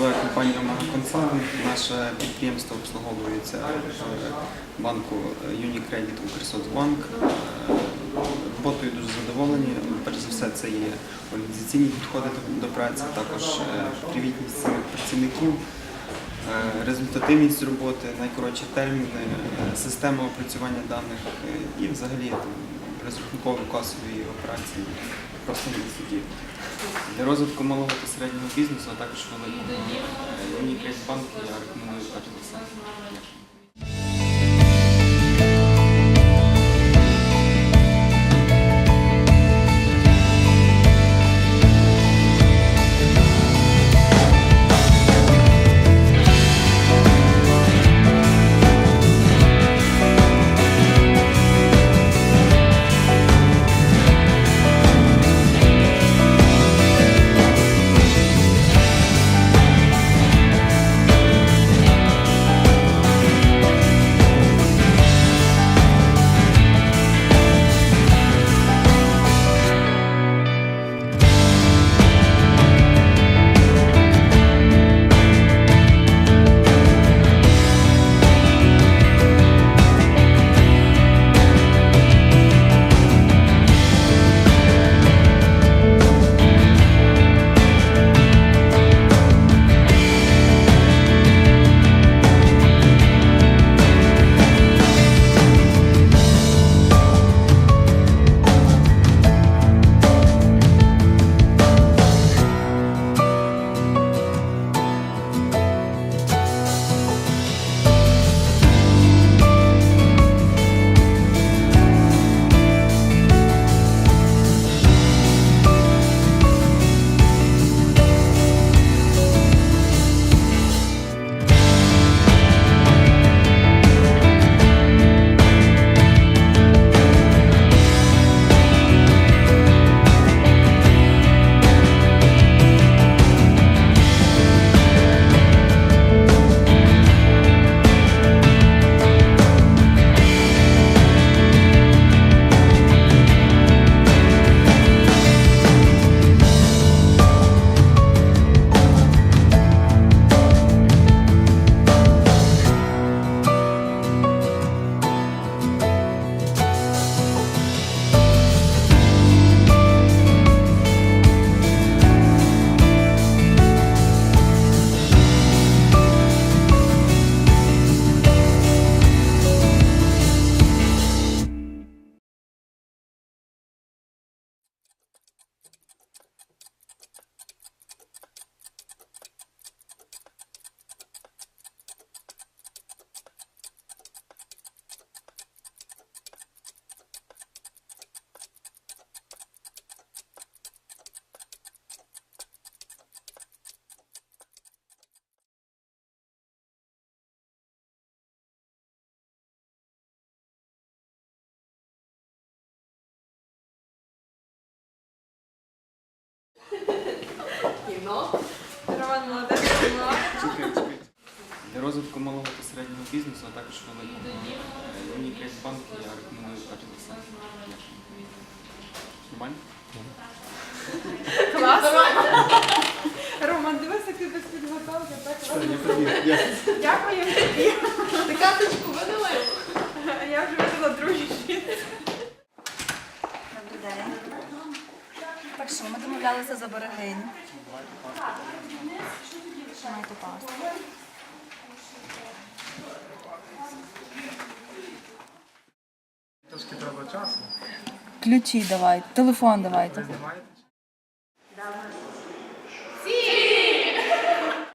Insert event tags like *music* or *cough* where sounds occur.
компанії Омега Консалт. Наше підприємство обслуговується банку Unicredit Укрсоцбанк. Роботою дуже задоволені. Перш за все, це є організаційні підходи до- праці, також е, привітність самих працівників, е, результативність роботи, найкоротші терміни, е, система опрацювання даних і взагалі розрахунково-касові операції просто не висоті. Для розвитку малого та середнього бізнесу, а також великого е, Банк я рекомендую перш за. *laughs* Кіно. Роман молодець. Для розвитку малого та середнього бізнесу, а також великого е, Unicredit я рекомендую перш за все. Нормально? Класно. За берегиню. Маєте пасту. Трошки треба часу. Ключі давайте, телефон давайте.